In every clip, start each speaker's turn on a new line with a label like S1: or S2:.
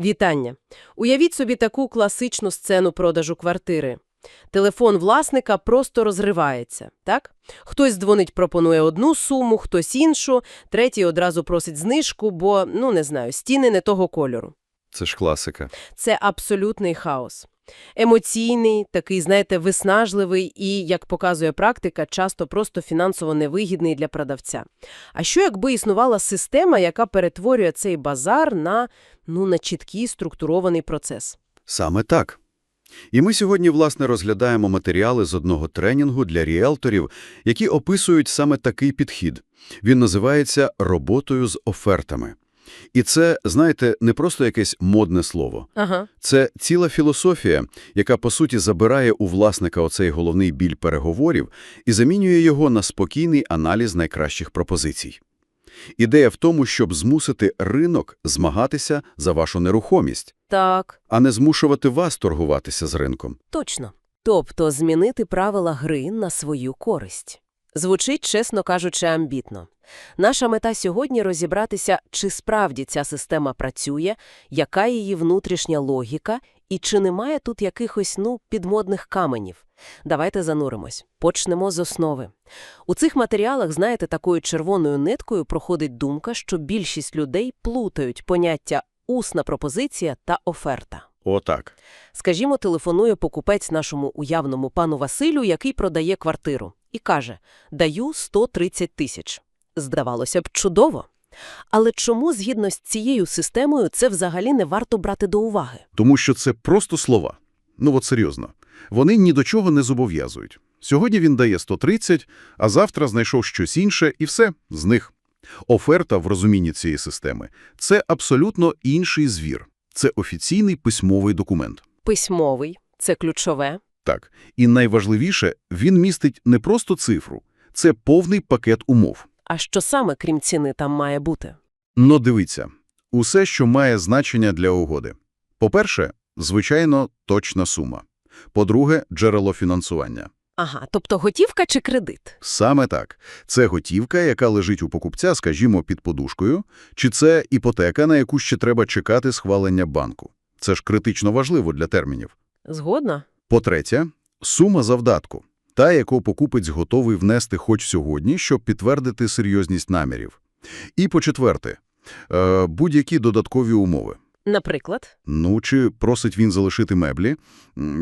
S1: Вітання. Уявіть собі таку класичну сцену продажу квартири. Телефон власника просто розривається, так? Хтось дзвонить, пропонує одну суму, хтось іншу, третій одразу просить знижку, бо, ну не знаю, стіни не того кольору.
S2: Це ж класика.
S1: Це абсолютний хаос. Емоційний, такий, знаєте, виснажливий і, як показує практика, часто просто фінансово невигідний для продавця. А що якби існувала система, яка перетворює цей базар на, ну, на чіткий структурований процес?
S2: Саме так. І ми сьогодні, власне, розглядаємо матеріали з одного тренінгу для ріелторів, які описують саме такий підхід. Він називається «роботою з офертами». І це, знаєте, не просто якесь модне слово.
S1: Ага.
S2: Це ціла філософія, яка, по суті, забирає у власника оцей головний біль переговорів і замінює його на спокійний аналіз найкращих пропозицій. Ідея в тому, щоб змусити ринок змагатися за вашу нерухомість,
S1: Так,
S2: а не змушувати вас торгуватися з ринком.
S1: точно. Тобто змінити правила гри на свою користь. Звучить, чесно кажучи, амбітно. Наша мета сьогодні – розібратися, чи справді ця система працює, яка її внутрішня логіка і чи немає тут якихось, ну, підмодних каменів. Давайте зануримось. Почнемо з основи. У цих матеріалах, знаєте, такою червоною ниткою проходить думка, що більшість людей плутають поняття «усна пропозиція» та «оферта».
S2: Отак.
S1: Скажімо, телефонує покупець нашому уявному пану Василю, який продає квартиру, і каже «даю 130 тисяч». Здавалося б, чудово. Але чому, згідно з цією системою, це взагалі не варто брати до уваги?
S3: Тому що це просто слова. Ну от серйозно. Вони ні до чого не зобов'язують. Сьогодні він дає 130, а завтра знайшов щось інше, і все, з них. Оферта в розумінні цієї системи – це абсолютно інший звір. Це офіційний письмовий документ.
S1: Письмовий – це ключове.
S3: Так. І найважливіше, він містить не просто цифру. Це повний пакет умов.
S1: А що саме, крім ціни, там має бути?
S3: Но дивіться, усе, що має значення для угоди. По-перше, звичайно, точна сума. По-друге, джерело фінансування.
S1: Ага, тобто готівка чи кредит?
S3: Саме так. Це готівка, яка лежить у покупця, скажімо, під подушкою, чи це іпотека, на яку ще треба чекати схвалення банку. Це ж критично важливо для термінів.
S1: Згодна?
S3: По-третє, сума завдатку. Та, яку покупець готовий внести хоч сьогодні, щоб підтвердити серйозність намірів. І по-четверте, е, будь-які додаткові умови.
S1: Наприклад?
S3: Ну, чи просить він залишити меблі,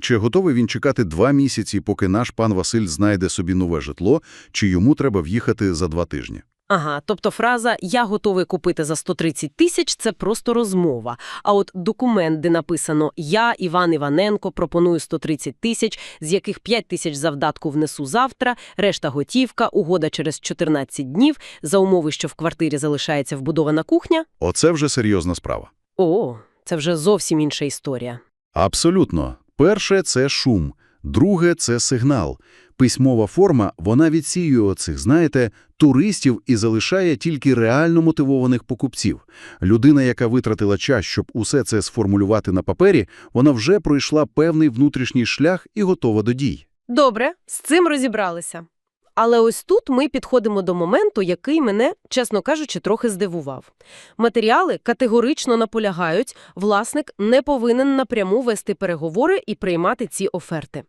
S3: чи готовий він чекати два місяці, поки наш пан Василь знайде собі нове житло, чи йому треба в'їхати за два тижні.
S1: Ага, тобто фраза «я готовий купити за 130 тисяч» – це просто розмова. А от документ, де написано «я, Іван Іваненко, пропоную 130 тисяч, з яких 5 тисяч завдатку внесу завтра, решта готівка, угода через 14 днів, за умови, що в квартирі залишається вбудована кухня».
S3: Оце вже серйозна справа.
S1: О, це вже зовсім інша історія.
S3: Абсолютно. Перше – це шум, друге – це сигнал. Письмова форма, вона відсіює оцих, знаєте, туристів і залишає тільки реально мотивованих покупців. Людина, яка витратила час, щоб усе це сформулювати на папері, вона вже пройшла певний внутрішній шлях і готова до дій.
S1: Добре, з цим розібралися. Але ось тут ми підходимо до моменту, який мене, чесно кажучи, трохи здивував. Матеріали категорично наполягають, власник не повинен напряму вести переговори і приймати ці оферти.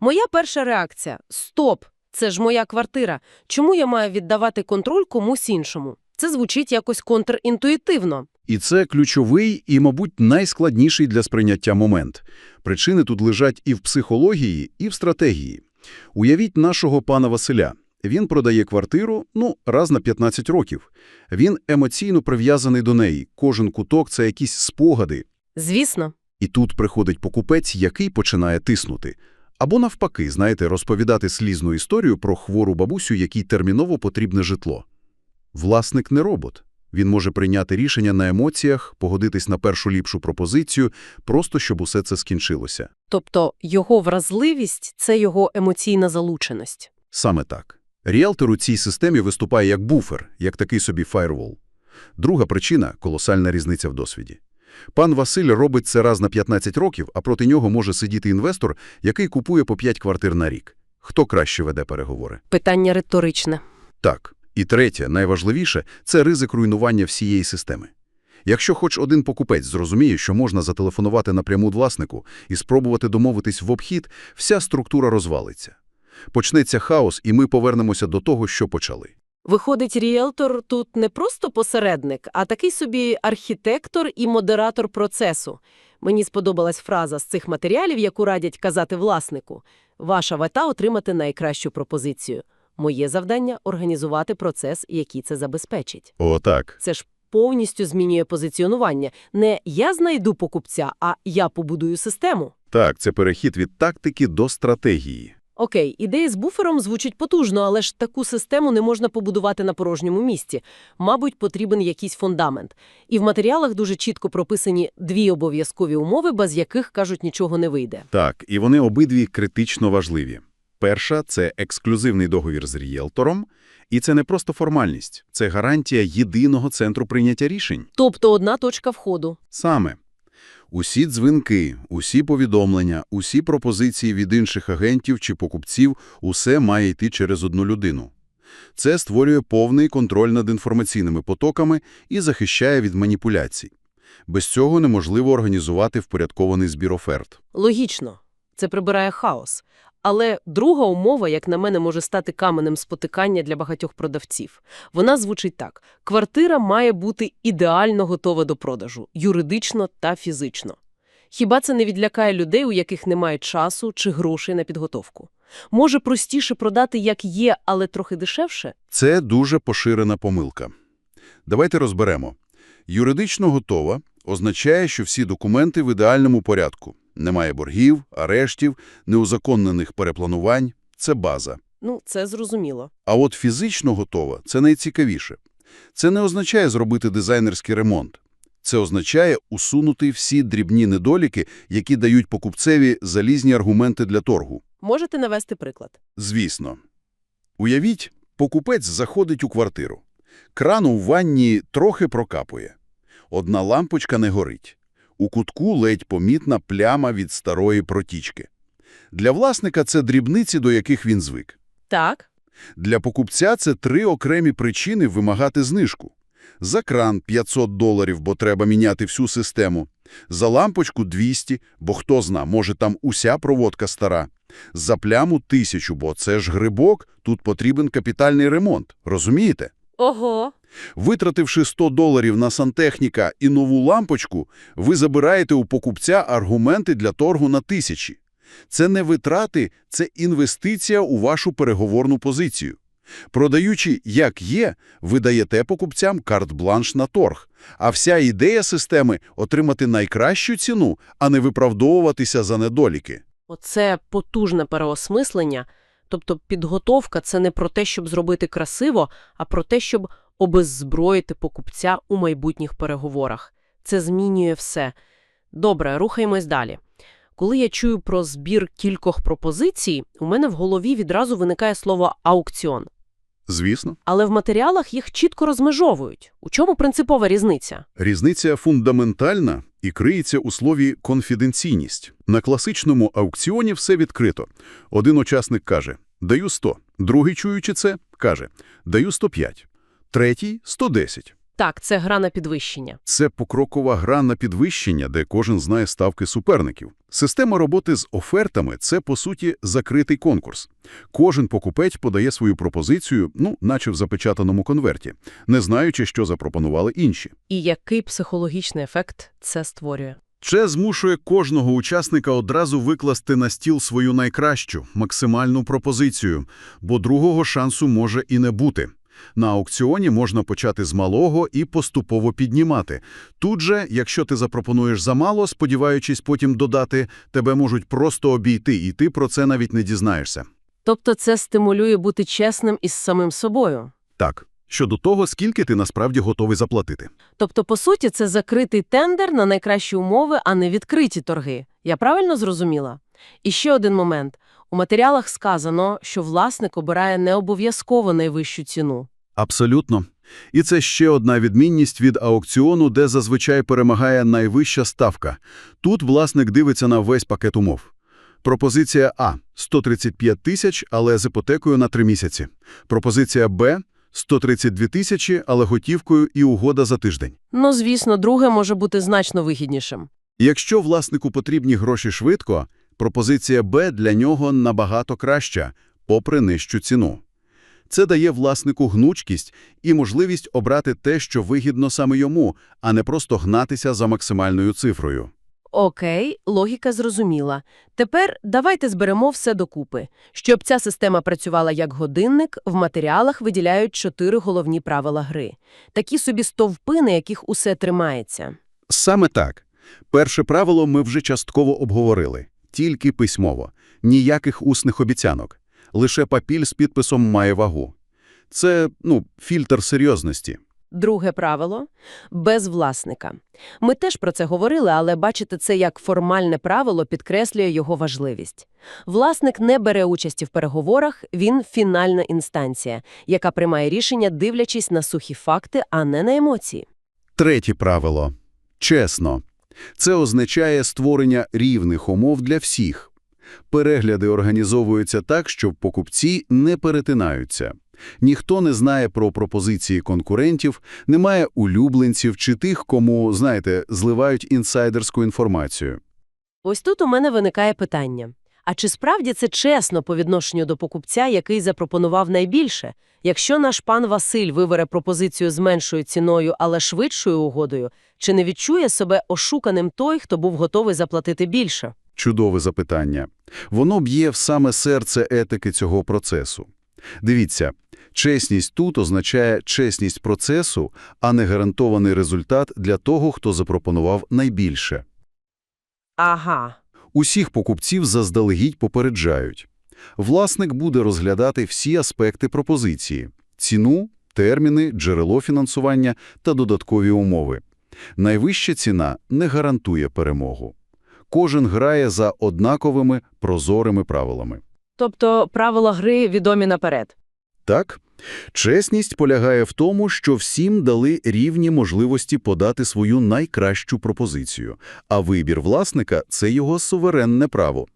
S1: Моя перша реакція – стоп, це ж моя квартира. Чому я маю віддавати контроль комусь іншому? Це звучить якось контрінтуїтивно.
S3: І це ключовий і, мабуть, найскладніший для сприйняття момент. Причини тут лежать і в психології, і в стратегії. Уявіть нашого пана Василя. Він продає квартиру, ну, раз на 15 років. Він емоційно прив'язаний до неї. Кожен куток – це якісь спогади.
S1: Звісно.
S3: І тут приходить покупець, який починає тиснути. Або навпаки, знаєте, розповідати слізну історію про хвору бабусю, якій терміново потрібне житло. Власник не робот. Він може прийняти рішення на емоціях, погодитись на першу ліпшу пропозицію, просто щоб усе це скінчилося.
S1: Тобто його вразливість – це його емоційна залученість.
S3: Саме так. Ріелтор у цій системі виступає як буфер, як такий собі фаєрвол. Друга причина – колосальна різниця в досвіді. Пан Василь робить це раз на 15 років, а проти нього може сидіти інвестор, який купує по 5 квартир на рік. Хто краще веде переговори?
S1: Питання риторичне.
S3: Так. І третє, найважливіше – це ризик руйнування всієї системи. Якщо хоч один покупець зрозуміє, що можна зателефонувати напряму власнику і спробувати домовитись в обхід, вся структура розвалиться. Почнеться хаос, і ми повернемося до того, що почали.
S1: Виходить, ріелтор тут не просто посередник, а такий собі архітектор і модератор процесу. Мені сподобалась фраза з цих матеріалів, яку радять казати власнику. Ваша мета – отримати найкращу пропозицію. Моє завдання – організувати процес, який це забезпечить.
S3: Отак.
S1: Це ж повністю змінює позиціонування. Не «я знайду покупця», а «я побудую систему».
S3: Так, це перехід від тактики до стратегії.
S1: Окей, ідея з буфером звучить потужно, але ж таку систему не можна побудувати на порожньому місці. Мабуть, потрібен якийсь фундамент. І в матеріалах дуже чітко прописані дві обов'язкові умови, без яких, кажуть, нічого не вийде.
S3: Так, і вони обидві критично важливі. Перша – це ексклюзивний договір з рієлтором, і це не просто формальність, це гарантія єдиного центру прийняття рішень.
S1: Тобто одна точка входу.
S3: Саме. Усі дзвінки, усі повідомлення, усі пропозиції від інших агентів чи покупців – усе має йти через одну людину. Це створює повний контроль над інформаційними потоками і захищає від маніпуляцій. Без цього неможливо організувати впорядкований збір оферт.
S1: Логічно. Це прибирає хаос. Але друга умова, як на мене, може стати каменем спотикання для багатьох продавців. Вона звучить так. Квартира має бути ідеально готова до продажу, юридично та фізично. Хіба це не відлякає людей, у яких немає часу чи грошей на підготовку? Може простіше продати як є, але трохи дешевше?
S3: Це дуже поширена помилка. Давайте розберемо. Юридично готова означає, що всі документи в ідеальному порядку. Немає боргів, арештів, неузаконнених перепланувань – це база.
S1: Ну, це зрозуміло.
S3: А от фізично готова – це найцікавіше. Це не означає зробити дизайнерський ремонт. Це означає усунути всі дрібні недоліки, які дають покупцеві залізні аргументи для торгу.
S1: Можете навести приклад?
S3: Звісно. Уявіть, покупець заходить у квартиру. Кран у ванні трохи прокапує. Одна лампочка не горить. У кутку ледь помітна пляма від старої протічки. Для власника це дрібниці, до яких він звик.
S1: Так.
S3: Для покупця це три окремі причини вимагати знижку. За кран 500 доларів, бо треба міняти всю систему. За лампочку 200, бо хто зна, може там уся проводка стара. За пляму 1000, бо це ж грибок, тут потрібен капітальний ремонт. Розумієте?
S1: Ого.
S3: Витративши 100 доларів на сантехніка і нову лампочку, ви забираєте у покупця аргументи для торгу на тисячі. Це не витрати, це інвестиція у вашу переговорну позицію. Продаючи як є, ви даєте покупцям карт-бланш на торг. А вся ідея системи – отримати найкращу ціну, а не виправдовуватися за недоліки.
S1: Оце потужне переосмислення. Тобто підготовка – це не про те, щоб зробити красиво, а про те, щоб обеззброїти покупця у майбутніх переговорах. Це змінює все. Добре, рухаємось далі. Коли я чую про збір кількох пропозицій, у мене в голові відразу виникає слово «аукціон».
S3: Звісно.
S1: Але в матеріалах їх чітко розмежовують. У чому принципова різниця?
S3: Різниця фундаментальна і криється у слові «конфіденційність». На класичному аукціоні все відкрито. Один учасник каже «даю 100», другий, чуючи це, каже «даю 105», третій – 110.
S1: Так, це гра на підвищення.
S3: Це покрокова гра на підвищення, де кожен знає ставки суперників. Система роботи з офертами – це, по суті, закритий конкурс. Кожен покупець подає свою пропозицію, ну, наче в запечатаному конверті, не знаючи, що запропонували інші.
S1: І який психологічний ефект це створює?
S3: Це змушує кожного учасника одразу викласти на стіл свою найкращу, максимальну пропозицію, бо другого шансу може і не бути. На аукціоні можна почати з малого і поступово піднімати. Тут же, якщо ти запропонуєш замало, сподіваючись потім додати, тебе можуть просто обійти, і ти про це навіть не дізнаєшся.
S1: Тобто це стимулює бути чесним із самим собою.
S3: Так, щодо того, скільки ти насправді готовий заплатити.
S1: Тобто, по суті, це закритий тендер на найкращі умови, а не відкриті торги. Я правильно зрозуміла? І ще один момент. У матеріалах сказано, що власник обирає не обов'язково найвищу ціну.
S3: Абсолютно. І це ще одна відмінність від аукціону, де зазвичай перемагає найвища ставка. Тут власник дивиться на весь пакет умов. Пропозиція А – 135 тисяч, але з іпотекою на 3 місяці. Пропозиція Б – 132 тисячі, але готівкою і угода за тиждень.
S1: Ну, звісно, друге може бути значно вигіднішим.
S3: Якщо власнику потрібні гроші швидко, пропозиція Б для нього набагато краща, попри нижчу ціну. Це дає власнику гнучкість і можливість обрати те, що вигідно саме йому, а не просто гнатися за максимальною цифрою.
S1: Окей, логіка зрозуміла. Тепер давайте зберемо все докупи. Щоб ця система працювала як годинник, в матеріалах виділяють чотири головні правила гри. Такі собі стовпи, на яких усе тримається.
S3: Саме так. Перше правило ми вже частково обговорили. Тільки письмово. Ніяких усних обіцянок. Лише папіль з підписом має вагу. Це, ну, фільтр серйозності.
S1: Друге правило – без власника. Ми теж про це говорили, але бачите, це як формальне правило підкреслює його важливість. Власник не бере участі в переговорах, він – фінальна інстанція, яка приймає рішення, дивлячись на сухі факти, а не на емоції.
S3: Третє правило. Чесно. Це означає створення рівних умов для всіх. Перегляди організовуються так, щоб покупці не перетинаються. Ніхто не знає про пропозиції конкурентів, немає улюбленців чи тих, кому, знаєте, зливають інсайдерську інформацію.
S1: Ось тут у мене виникає питання. А чи справді це чесно по відношенню до покупця, який запропонував найбільше? Якщо наш пан Василь вибере пропозицію з меншою ціною, але швидшою угодою, чи не відчує себе ошуканим той, хто був готовий заплатити більше?
S3: Чудове запитання. Воно б'є в саме серце етики цього процесу. Дивіться, чесність тут означає чесність процесу, а не гарантований результат для того, хто запропонував найбільше.
S1: Ага.
S3: Усіх покупців заздалегідь попереджають. Власник буде розглядати всі аспекти пропозиції – ціну, терміни, джерело фінансування та додаткові умови. Найвища ціна не гарантує перемогу. Кожен грає за однаковими прозорими правилами.
S1: Тобто правила гри відомі наперед.
S3: Так? Чесність полягає в тому, що всім дали рівні можливості подати свою найкращу пропозицію, а вибір власника – це його суверенне право.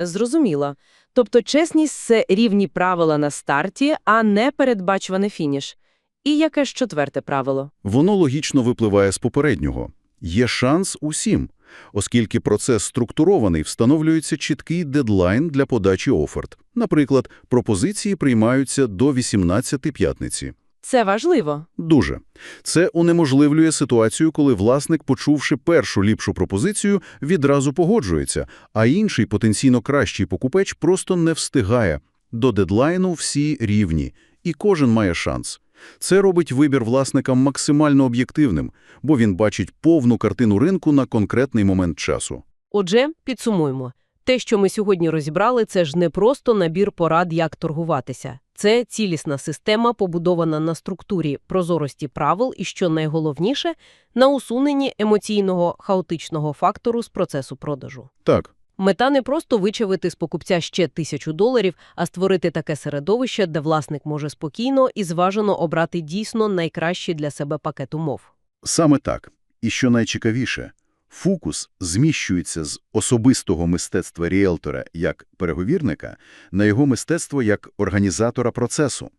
S1: Зрозуміло. Тобто чесність – це рівні правила на старті, а не передбачуваний фініш. І яке ж четверте правило?
S3: Воно логічно випливає з попереднього. Є шанс усім. Оскільки процес структурований, встановлюється чіткий дедлайн для подачі оферт. Наприклад, пропозиції приймаються до 18 п'ятниці.
S1: Це важливо.
S3: Дуже. Це унеможливлює ситуацію, коли власник, почувши першу ліпшу пропозицію, відразу погоджується, а інший потенційно кращий покупець просто не встигає. До дедлайну всі рівні, і кожен має шанс. Це робить вибір власника максимально об'єктивним, бо він бачить повну картину ринку на конкретний момент часу.
S1: Отже, підсумуємо. Те, що ми сьогодні розібрали, це ж не просто набір порад, як торгуватися. Це цілісна система, побудована на структурі прозорості правил і, що найголовніше, на усуненні емоційного хаотичного фактору з процесу продажу.
S3: Так,
S1: Мета не просто вичавити з покупця ще тисячу доларів, а створити таке середовище, де власник може спокійно і зважено обрати дійсно найкращий для себе пакет умов.
S3: саме так. І що найцікавіше, фокус зміщується з особистого мистецтва ріелтора як переговірника на його мистецтво як організатора процесу.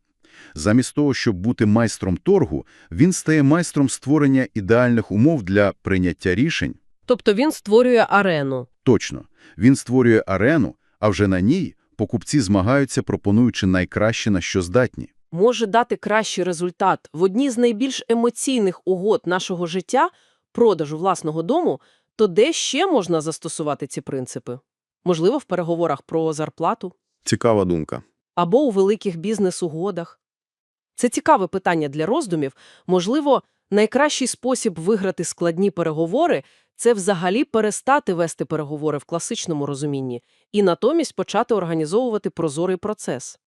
S3: Замість того, щоб бути майстром торгу, він стає майстром створення ідеальних умов для прийняття рішень.
S1: Тобто він створює арену.
S3: Точно. Він створює арену, а вже на ній покупці змагаються, пропонуючи найкраще, на що здатні.
S1: може дати кращий результат в одній з найбільш емоційних угод нашого життя продажу власного дому, то де ще можна застосувати ці принципи? Можливо, в переговорах про зарплату
S3: Цікава думка.
S1: або у великих бізнес-угодах. Це цікаве питання для роздумів. Можливо, найкращий спосіб виграти складні переговори – це взагалі перестати вести переговори в класичному розумінні і натомість почати організовувати прозорий процес.